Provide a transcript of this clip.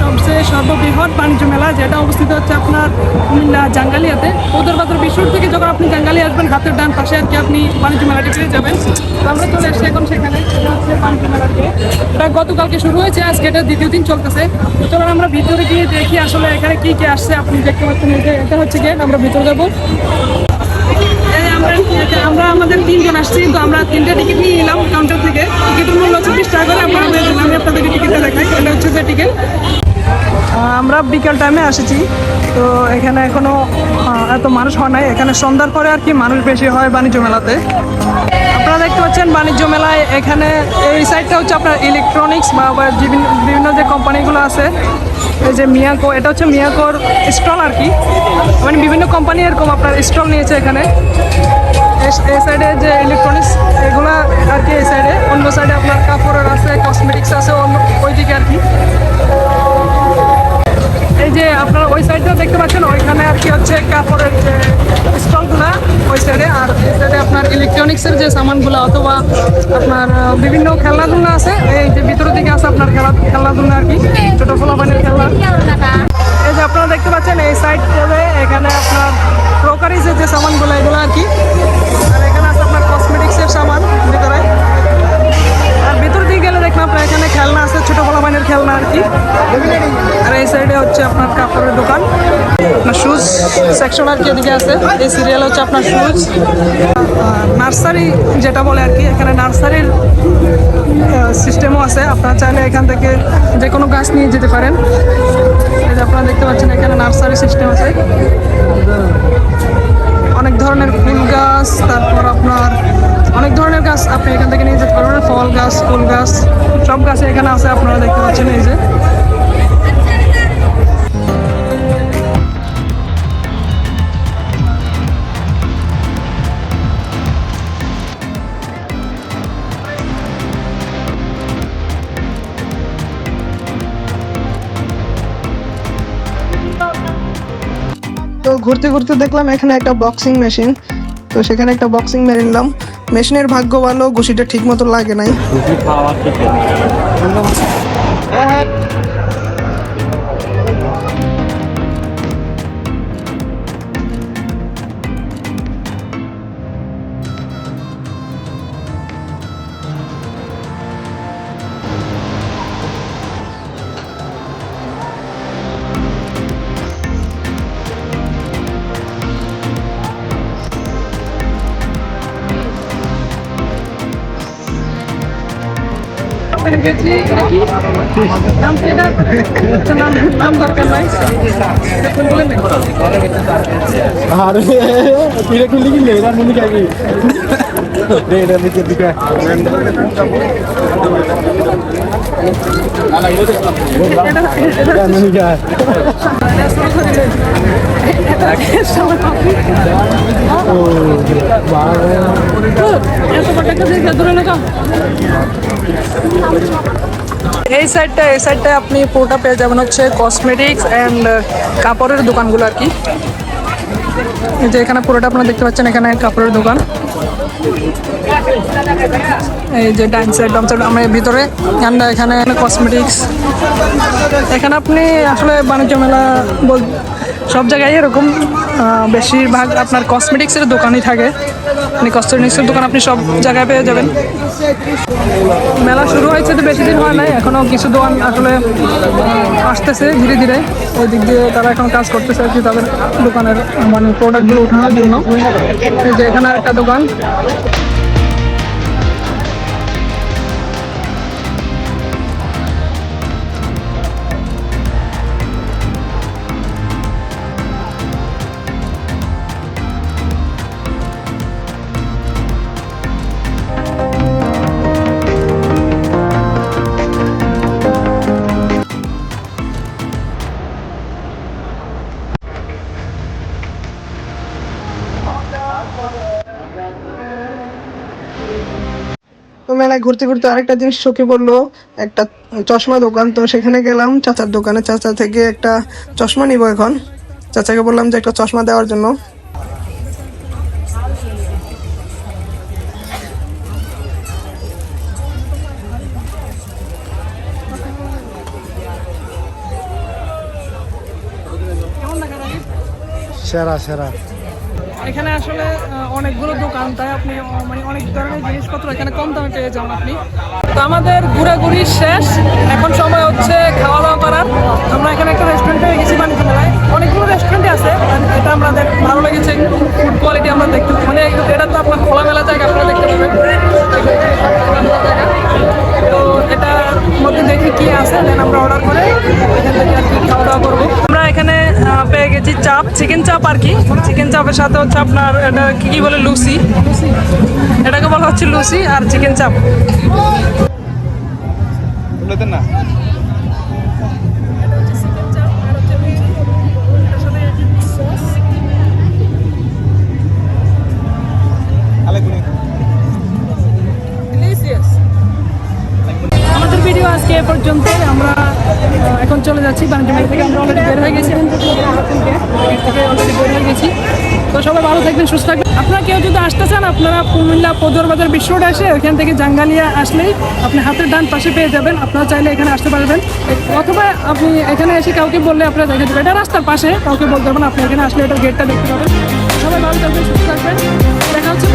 সবচেয়ে সর্ববৃহৎ বাণিজ্য মেলা যেটা অবস্থিত হচ্ছে আপনার কুমিল্লা জাঙ্গালিয়াতে। উত্তরবাদর বিশ্বর থেকে যখন আপনি জাঙ্গালিয়া আসবেন হাতের ডান পাশে আর কি আপনি বাণিজ্য মেলাটি পেয়ে যাবেন। আমরা চলে এসেছি এখন সেখানে এটা হচ্ছে বাণিজ্য মেলার গেট এটা গতকালকে শুরু হয়েছে, আজকে এটা দ্বিতীয় দিন চলতেছে। চলুন আমরা ভিতরে গিয়ে দেখি আসলে এখানে কি কি আসছে, আপনি দেখতে পাচ্ছেন এটা হচ্ছে গেট আমরা ভিতরে যাব। আমরা আমাদের তিনজন আসছি, তো আমরা তিনটে টিকিট নিয়ে নিলাম কাউন্টার থেকে। টিকিটের মূল্য হচ্ছে বিশ টাকা করে, আমরা আমি আপনাদেরকে টিকিটটা দেখাই, এটা হচ্ছে যে টিকিট। আমরা বিকেল টাইমে এসেছি তো এখানে এখনও এত মানুষ হয় নাই। এখানে সন্ধ্যার পরে আর কি মানুষ বেশি হয় বাণিজ্য মেলাতে। আপনারা দেখতে পাচ্ছেন বাণিজ্য মেলায় এখানে এই সাইডটা হচ্ছে আপনার ইলেকট্রনিক্স বা বিভিন্ন যে কোম্পানিগুলো আছে। এই যে মিয়াকো এটা হচ্ছে মিয়াকোর স্টল আর কি। মানে বিভিন্ন কোম্পানি এরকম আপনার স্টল নিয়েছে এখানে। এই- সাইডে যে ইলেকট্রনিক্স এগুলো আর কি এই সাইডে অন্য সাইডে আপনার কাপড়ের আছে কসমেটিক্স আছে, অন্য ওইদিকে হচ্ছে কাপড়ের যে স্টলগুলো ওই সাইডে আর এই সাইডে আপনার ইলেকট্রনিক্সের যে সামানগুলো অথবা আপনার বিভিন্ন খেলনাধুলা আছে, এই যে ভিতর দিকে আছে আপনার খেলা, খেলনাধুলা আর কি, ছোটো ফলাফানের খেলনা। এই যে আপনারা দেখতে পাচ্ছেন, এই সাইড এখানে আপনার ক্রোকারিজের যে সামানগুলো, এগুলো আর কি সেকশন আর কি এদিকে আছে। এই সিরিয়াল হচ্ছে আপনার শুজ নার্সারি যেটা বলে আর কি, এখানে নার্সারির সিস্টেমও আছে। আপনারা চাইলে এখান থেকে যে কোনো গাছ নিয়ে যেতে পারেন। এই যে আপনারা দেখতে পাচ্ছেন, এখানে নার্সারি সিস্টেম আছে। অনেক ধরনের ফুল গাছ, তারপর আপনার অনেক ধরনের গাছ আপনি এখান থেকে নিয়ে যেতে পারবেন। ফল গাছ, ফুল গাছ, সব গাছ এখানে আছে, আপনারা দেখতে পাচ্ছেন এই যে। ঘুরতে ঘুরতে দেখলাম এখানে একটা বক্সিং মেশিন তো সেখানে একটা বক্সিং মেরে নিলাম। মেশিনের ভাগ্য ভালো ঘুষিটা ঠিক মতো লাগে নাই। আরে তুই খুললি কি লেগে যান মনে কাকি দে এটা নিচে দিকে মনে কায় এই সাইডটা এই সাইডটা আপনি পুরোটা পেয়ে যাবেন হচ্ছে কসমেটিক্স অ্যান্ড কাপড়ের দোকানগুলো আর কি। এই যে এখানে পুরোটা আপনারা দেখতে পাচ্ছেন, এখানে কাপড়ের দোকান। এই যে ডান সাইড বাম সাইড আমার ভিতরে অ্যান্ড এখানে কসমেটিক্স এখানে আপনি আসলে বাণিজ্য মেলা বল সব জায়গায় এরকম বেশিরভাগ আপনার কসমেটিক্সের দোকানই থাকে। মানে কসমেটিক্সের দোকান আপনি সব জায়গায় পেয়ে যাবেন। মেলা শুরু হয়েছে তো বেশি দিন হয় নাই এখনও কিছু দোকান আসলে আসতেছে ধীরে ধীরে। ওই দিক দিয়ে তারা এখন কাজ করতেছে আর কি তাদের দোকানের মানে প্রোডাক্টগুলো উঠানোর জন্য। যে এখানে একটা দোকান তো মেলায় ঘুরতে ঘুরতে আরেকটা জিনিস চোখে পড়ল, একটা চশমা দোকান। তো সেখানে গেলাম, চাচার দোকানে। চাচা থেকে একটা চশমা নিব এখন। চাচাকে বললাম যে একটা চশমা দেওয়ার জন্য। সেরা সেরা। এখানে আসলে অনেকগুলো দোকান, তাই আপনি মানে অনেক ধরনের জিনিসপত্র এখানে কম দামে পেয়ে যান আপনি। তো আমাদের ঘোরাঘুরি শেষ, এখন সময় হচ্ছে খাওয়া দাওয়া করার। আমরা এখানে একটা রেস্টুরেন্টে গেছি মেলায় অনেকগুলো রেস্টুরেন্টে আছে এটা আমাদের ভালো লেগেছে ফুড কোয়ালিটি আমরা দেখতে মানে এটা তো আপনার খোলামেলা জায়গা, আপনারা দেখতে পাবেন। চাপ চিকেন চাপ আর কি? চিকেন চাপের সাথে হচ্ছে আপনার এটা কি কি বলে লুসি এটাকে বলা হচ্ছে লুসি আর চিকেন চাপ। না। যাচ্ছি বাণিজ্য মেলা থেকে আমরা অলরেডি বের হয়ে গেছি। বের হয়ে গেছি তো সবাই ভালো থাকবেন, সুস্থ থাকবেন। আপনারা কেউ যদি আসতে চান, আপনারা কুমিল্লা পদর বাজার বিশ্ব রোডে এসে ওখান থেকে জাঙ্গালিয়া আসলেই আপনি হাতের ডান পাশে পেয়ে যাবেন। আপনারা চাইলে এখানে আসতে পারবেন। অথবা আপনি এখানে এসে কাউকে বললে আপনারা দেখে দেবেন। এটা রাস্তার পাশে, কাউকে বলতে পারবেন আপনি এখানে আসলে এটা গেটটা দেখতে পাবেন। সবাই ভালো থাকবেন, সুস্থ থাকবেন। দেখা হচ্ছে